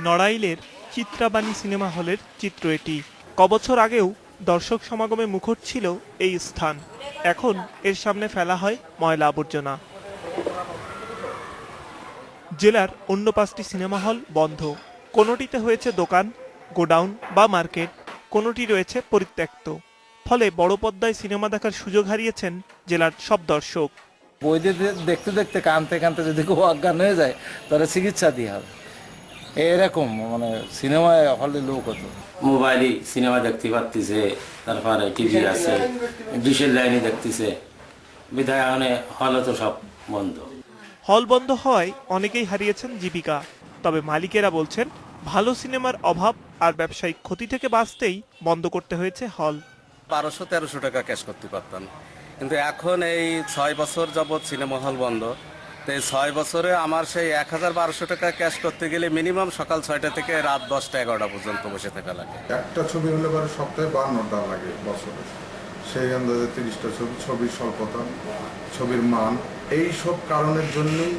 নড়াইলের চিত্রাবাণী সিনেমা হলের চিত্র এটি। কবছর আগেও দর্শক সমাগমে মুখর ছিল এই স্থান। এখন এর সামনে ফেলা হয় ময়লা আবর্জনা। জেলার অন্য পাঁচটি সিনেমা হল বন্ধ। কোনোটিতে হয়েছে দোকান, গোডাউন বা মার্কেট, কোনোটি রয়েছে পরিত্যক্ত। ফলে বড় পর্দায় সিনেমা দেখার সুযোগ হারিয়েছেন জেলার সব দর্শক। বই দিয়ে দে- দেখতে দেখতে কানতে কানতে যদি কেউ অজ্ঞান হয়ে যায়, তাহলে চিকিৎসা দিয়ে হবে। এরকম মানে সিনেমায় হলে লোক হতো মোবাইলে সিনেমা দেখতে পারতেছে তারপরে টিভি আছে ডিশের লাইনে দেখতেছে। বিধায় মানে হল তো সব বন্ধ। হল বন্ধ হওয়ায় অনেকেই হারিয়েছেন জীবিকা তবে মালিকেরা বলছেন ভালো সিনেমার অভাব আর ব্যবসায়িক ক্ষতি থেকে বাঁচতেই বন্ধ করতে হয়েছে হল। বারোশো তেরোশো টাকা ক্যাশ করতে পারতাম। কিন্তু এখন এই ছয় বছর যাবৎ সিনেমা হল বন্ধ। তো এই ছয় বছরে আমার সেই এক হাজার বারোশো টাকা ক্যাশ করতে গেলে মিনিমাম সকাল ছয়টা থেকে রাত দশটা এগারোটা পর্যন্ত বসে থাকা লাগে। একটা ছবি হলে পরে সপ্তাহে বান্নটা লাগে বছরে। সেই আন্দাজে তিরিশটা ছবি ছবির স্বল্পতা ছবির মান এই সব কারণের জন্যই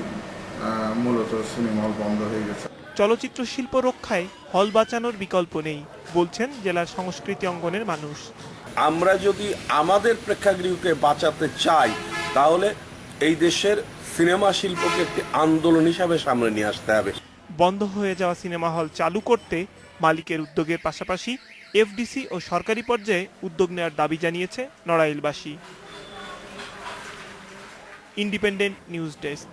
মূলত সিনেমা হল বন্ধ হয়ে গেছে। চলচ্চিত্র শিল্প রক্ষায় হল বাঁচানোর বিকল্প নেই বলছেন জেলার সংস্কৃতি অঙ্গনের মানুষ। আমরা যদি আমাদের প্রেক্ষাগৃহকে বাঁচাতে চাই তাহলে এই দেশের সিনেমা শিল্পকে একটি আন্দোলন হিসাবে সামনে নিয়ে আসতে হবে। বন্ধ হয়ে যাওয়া সিনেমা হল চালু করতে মালিকের উদ্যোগের পাশাপাশি এফডিসি ও সরকারি পর্যায়ে উদ্যোগ নেওয়ার দাবি জানিয়েছে নড়াইলবাসী। Independent news desk.